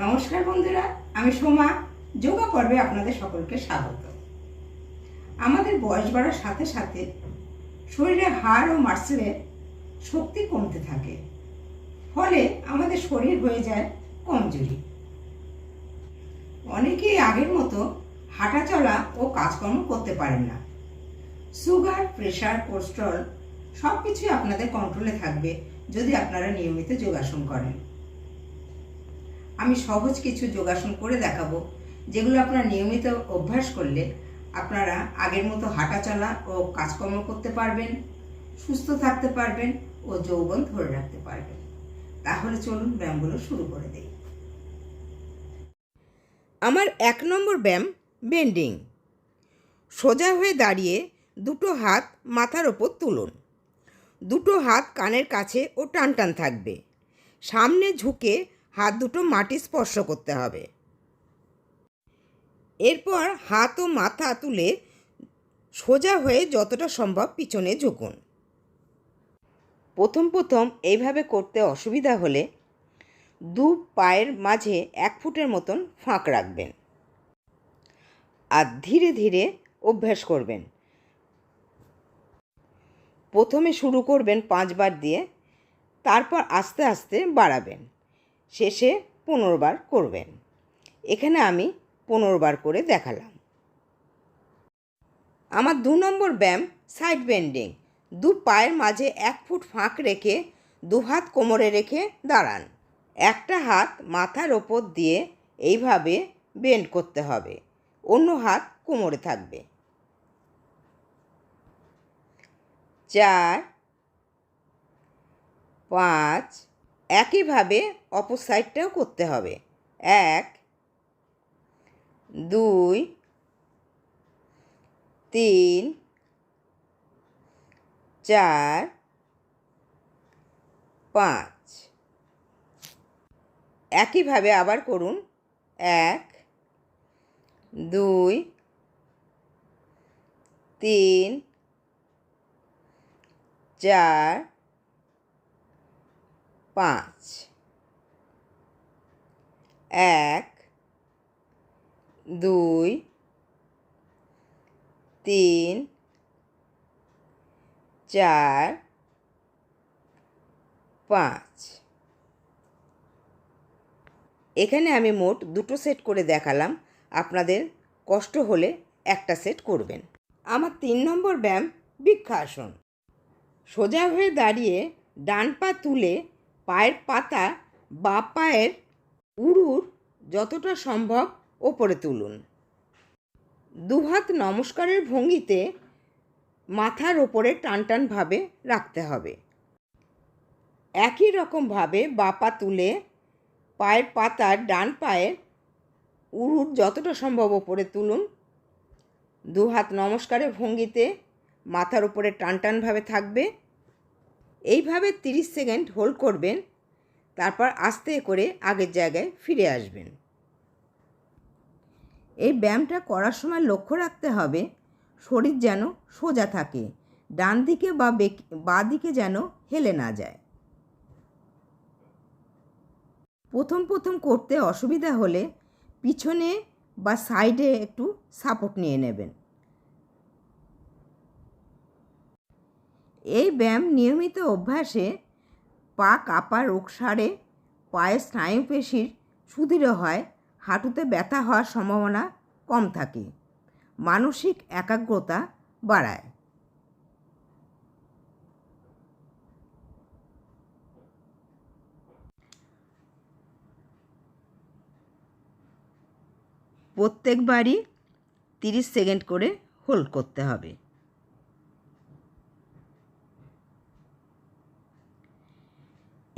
নমস্কার বন্ধুরা, আমি সোমা। যোগা পর্বে আপনাদের সকলকে স্বাগত। আমাদের বয়স বাড়ার সাথে সাথে শরীরে হাড় ও মার্সেলের শক্তি কমতে থাকে। ফলে আমাদের শরীর হয়ে যায় কমজোরি। অনেকেই আগের মতো হাঁটা চলা ও কাজকর্ম করতে পারেন না। সুগার, প্রেশার কোলেস্ট্রল সব কিছুই আপনাদের কন্ট্রোলে থাকবে যদি আপনারা নিয়মিত যোগাসন করেন। আমি সহজ কিছু যোগাসন করে দেখাবো, যেগুলো আপনারা নিয়মিত অভ্যাস করলে আপনারা আগের মতো হাঁটা চলা ও কাজকর্ম করতে পারবেন, সুস্থ থাকতে পারবেন ও যৌবন ধরে রাখতে পারবেন। তাহলে চলুন ব্যায়ামগুলো শুরু করে দেই। আমার এক নম্বর ব্যায়াম বেন্ডিং। সোজা হয়ে দাঁড়িয়ে দুটো হাত মাথার ওপর তুলুন। দুটো হাত কানের কাছে ও টান টান থাকবে। সামনে ঝুঁকে হাত দুটো মাটি স্পর্শ করতে হবে। এরপর হাত ও মাথা তুলে সোজা হয়ে যতটা সম্ভব পিছনে ঝুঁকুন। প্রথম প্রথম এইভাবে করতে অসুবিধা হলে দু পায়ের মাঝে এক ফুটের মতন ফাঁক রাখবেন আর ধীরে ধীরে অভ্যাস করবেন। প্রথমে শুরু করবেন পাঁচবার দিয়ে, তারপর আস্তে আস্তে বাড়াবেন। শেষে পনেরো বার করবেন। এখানে আমি পনেরো বার করে দেখালাম। আমার দু নম্বর ব্যায়াম সাইড বেন্ডিং। দু পায়ের মাঝে এক ফুট ফাঁক রেখে দু হাত কোমরে রেখে দাঁড়ান। একটা হাত মাথার ওপর দিয়ে এইভাবে বেন্ড করতে হবে। অন্য হাত কোমরে থাকবে। চার, পাঁচ একইভাবে অপর সাইডটাও করতে হবে। এক, দুই, তিন, চার, পাঁচ। একইভাবে আবার করুন। এক, দুই, তিন, চার পাঁচ। এক, দুই, তিন, চার, পাঁচ। এখানে আমি মোট দুটো সেট করে দেখালাম। আপনাদের কষ্ট হলে একটা সেট করবেন। আমার তিন নম্বর ব্যায়াম বৃক্ষাসন। সোজা হয়ে দাঁড়িয়ে ডান পা তুলে পায়ের পাতা বা পায়ের উড়ুর যতটা সম্ভব ওপরে তুলুন। দুহাত নমস্কারের ভঙ্গিতে মাথার ওপরে টান টানভাবে রাখতে হবে। একই রকমভাবে বাপা তুলে পায়ের পাতার ডান পায়ের উড়ুর যতটা সম্ভব ওপরে তুলুন। দুহাত নমস্কারের ভঙ্গিতে মাথার উপরে টান টানভাবে থাকবে। এইভাবে তিরিশ সেকেন্ড হোল্ড করবেন, তারপর আস্তে করে আগের জায়গায় ফিরে আসবেন। এই ব্যায়ামটা করার সময় লক্ষ্য রাখতে হবে, শরীর যেন সোজা থাকে, ডান দিকে বা বাঁ দিকে যেন হেলে না যায়। প্রথম প্রথম করতে অসুবিধা হলে পিছনে বা সাইডে একটু সাপোর্ট নিয়ে নেবেন। এই ব্যায়াম নিয়মিত অভ্যাসে পা কাপা, রোগ সারে, পায়ের স্নায়ুপেশির সুদৃঢ় হয়, হাঁটুতে ব্যথা হওয়ার সম্ভাবনা কম থাকে, মানসিক একাগ্রতা বাড়ায়। প্রত্যেকবারই তিরিশ সেকেন্ড করে হোল্ড করতে হবে।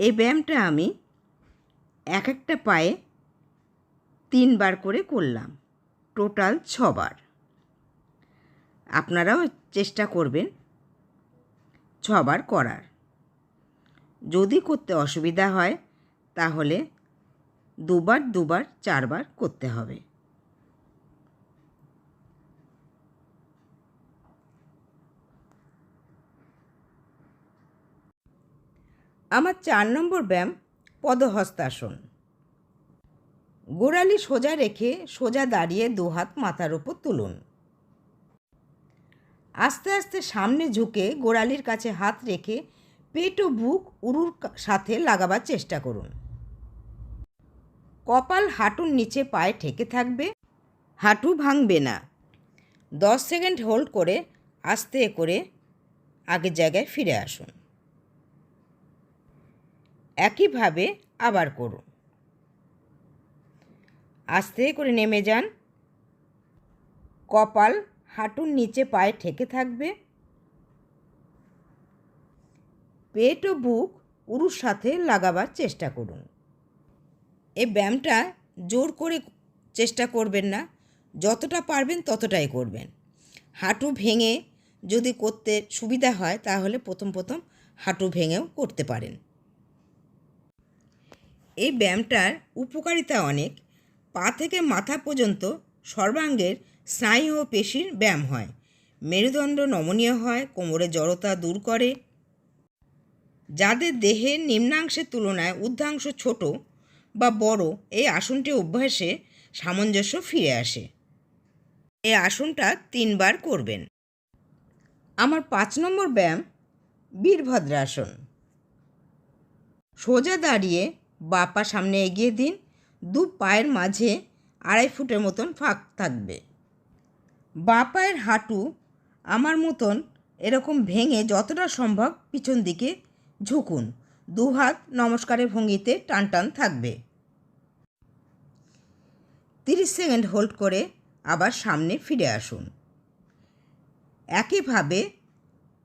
এই ব্যায়ামটা আমি এক একটা পায়ে তিনবার করে করলাম। টোটাল ছবার। আপনারাও চেষ্টা করবেন ছবার করার। যদি করতে অসুবিধা হয়, তাহলে দুবার দুবার, চারবার করতে হবে। আমার চার নম্বর ব্যায়াম পদহস্তাসন। গোড়ালি সোজা রেখে সোজা দাঁড়িয়ে দুহাত মাথার উপর তুলুন। আস্তে আস্তে সামনে ঝুঁকে গোড়ালির কাছে হাত রেখে পেট ও বুক উরুর সাথে লাগাবার চেষ্টা করুন। কপাল হাঁটুর নিচে পায়ে ঠেকে থাকবে, হাঁটু ভাঙবে না। দশ সেকেন্ড হোল্ড করে আস্তে করে আগের জায়গায় ফিরে আসুন। একইভাবে আবার করুন। আস্তে করে নেমে যান। কপাল হাঁটুর নিচে পায়ে ঠেকে থাকবে। পেট ও বুক উরুর সাথে লাগাবার চেষ্টা করুন। এই ব্যায়ামটা জোর করে চেষ্টা করবেন না। যতটা পারবেন ততটাই করবেন। হাঁটু ভেঙে যদি করতে সুবিধা হয় তাহলে প্রথম প্রথম হাঁটু ভেঙেও করতে পারেন। এই ব্যায়ামটার উপকারিতা অনেক। পা থেকে মাথা পর্যন্ত সর্বাঙ্গের স্নায়ু ও পেশির ব্যায়াম হয়। মেরুদণ্ড নমনীয় হয়, কোমরে জড়তা দূর করে। যাদের দেহের নিম্নাংশের তুলনায় ঊর্ধ্বাংশ ছোট বা বড়, এই আসনটি অভ্যাসে সামঞ্জস্য ফিরে আসে। এই আসনটা তিনবার করবেন। আমার পাঁচ নম্বর ব্যায়াম বীরভদ্রাসন। সোজা দাঁড়িয়ে বা পা সামনে এগিয়ে দিন, দু পায়ের মাঝে আড়াই ফুটের মতন ফাঁক থাকবে। বা পায়ের হাঁটু আমার মতন এরকম ভেঙে যতটা সম্ভব পিছন দিকে ঝুঁকুন, দু হাত নমস্কারের ভঙ্গিতে টান টান থাকবে। তিরিশ সেকেন্ড হোল্ড করে আবার সামনে ফিরে আসুন। একইভাবে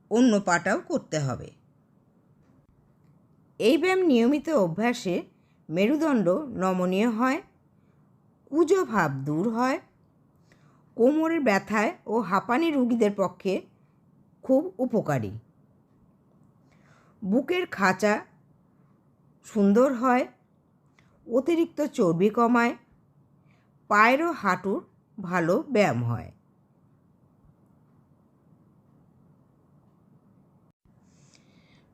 অন্য পাটাও করতে হবে। এই ব্যায়াম নিয়মিত অভ্যাসে মেরুদণ্ড নমনীয় হয় কুজো ভাব দূর হয়, কোমরের ব্যথায় ও হাঁপানি রুগীদের পক্ষে খুব উপকারী। বুকের খাঁচা সুন্দর হয়, অতিরিক্ত চর্বি কমায় পায়েরও হাঁটুর ভালো ব্যায়াম হয়।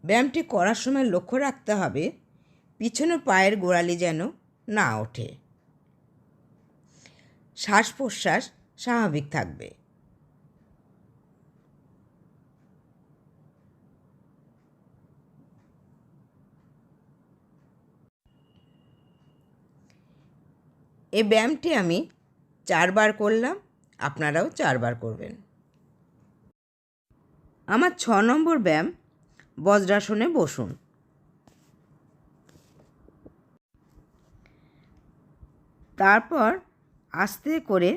ব্যায়ামটি করার সময় লক্ষ্য রাখতে হবে, পিছনের পায়ের গোড়ালি যেন না ওঠে। শ্বাস প্রশ্বাস স্বাভাবিক থাকবে। এই ব্যায়ামটি আমি চারবার করলাম, আপনারাও চারবার করবেন। আমার ছ নম্বর ব্যায়াম বজ্রাসনে বসুন। তারপর আস্তে করে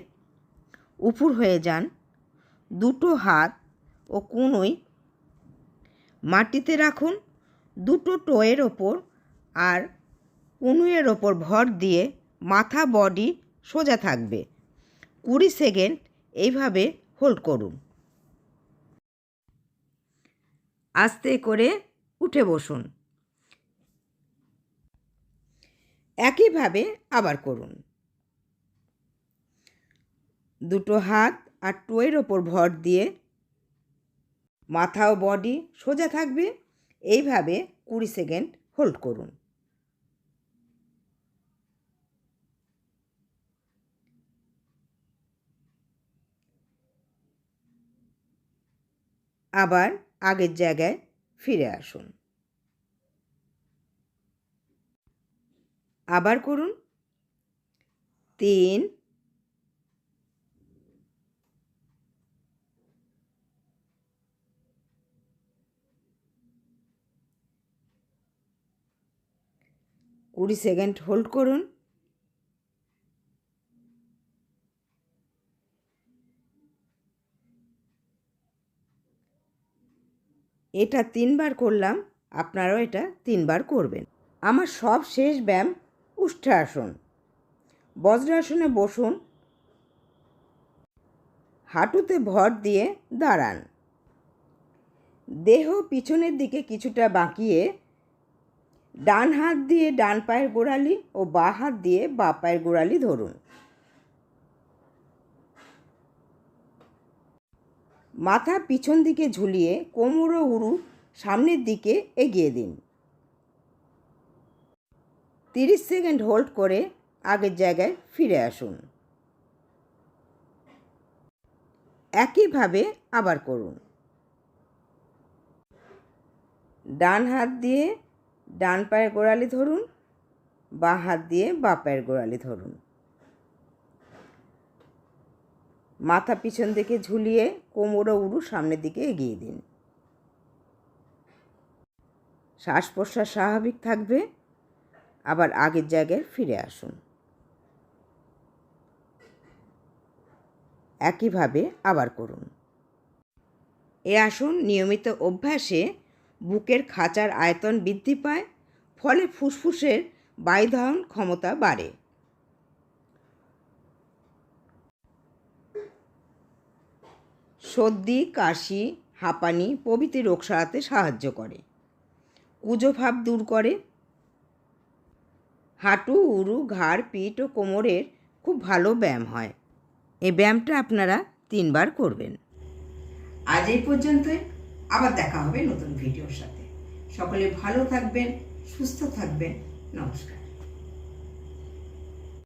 উপুর হয়ে যান দুটো হাত ও কুনোই। মাটিতে রাখুন দুটো টোয়ের ওপর আর কুনুয়ের ওপর ভর দিয়ে মাথা বডি সোজা থাকবে। কুড়ি সেকেন্ড এইভাবে হোল্ড করুন। আস্তে করে উঠে বসুন। একইভাবে আবার করুন। দুটো হাত আর টোয়ের ওপর ভর দিয়ে মাথা ও বডি সোজা থাকবে, এইভাবে কুড়ি সেকেন্ড হোল্ড করুন। আবার আগের জায়গায় ফিরে আসুন। আবার করুন। তিন। কুড়ি সেকেন্ড হোল্ড করুন। এটা তিনবার করলাম, আপনারাও এটা তিনবার করবেন। আমার সব শেষ ব্যায়াম উষ্ঠাসন বজ্রাসনে বসুন। হাঁটুতে ভর দিয়ে দাঁড়ান। দেহ পিছনের দিকে কিছুটা বাঁকিয়ে ডান হাত দিয়ে ডান পায়ের গোড়ালি ও বাঁ হাত দিয়ে বা পায়ের গোড়ালি ধরুন। মাথা পিছন দিকে ঝুলিয়ে কোমর ও উরু সামনের দিকে এগিয়ে দিন। তিরিশ সেকেন্ড হোল্ড করে আগের জায়গায় ফিরে আসুন। একইভাবে আবার করুন। ডান হাত দিয়ে ডান পায়ের গোড়ালি ধরুন, বাঁ হাত দিয়ে বাঁ পায়ের গোড়ালি ধরুন। মাথা পিছন দিকে ঝুলিয়ে কোমর ও সামনের দিকে এগিয়ে দিন। শ্বাস প্রশ্বাস স্বাভাবিক থাকবে, আবার আগের জায়গায় ফিরে আসুন। একইভাবে আবার করুন। এ আসুন নিয়মিত অভ্যাসে বুকের খাঁচার আয়তন বৃদ্ধি পায়, ফলে ফুসফুসের বায়ুধারণ ক্ষমতা বাড়ে। সর্দি, কাশি, হাঁপানি প্রভৃতি রোগ সারাতে সাহায্য করে। কুজো ভাব দূর করে। হাঁটু, উরু, ঘাড়, পিঠ ও কোমরের খুব ভালো ব্যায়াম হয়। এই ব্যায়ামটা আপনারা তিনবার করবেন। আজ এই পর্যন্তই। আবার দেখা হবে নতুন ভিডিওর সাথে। সকলে ভালো থাকবেন, সুস্থ থাকবেন। নমস্কার।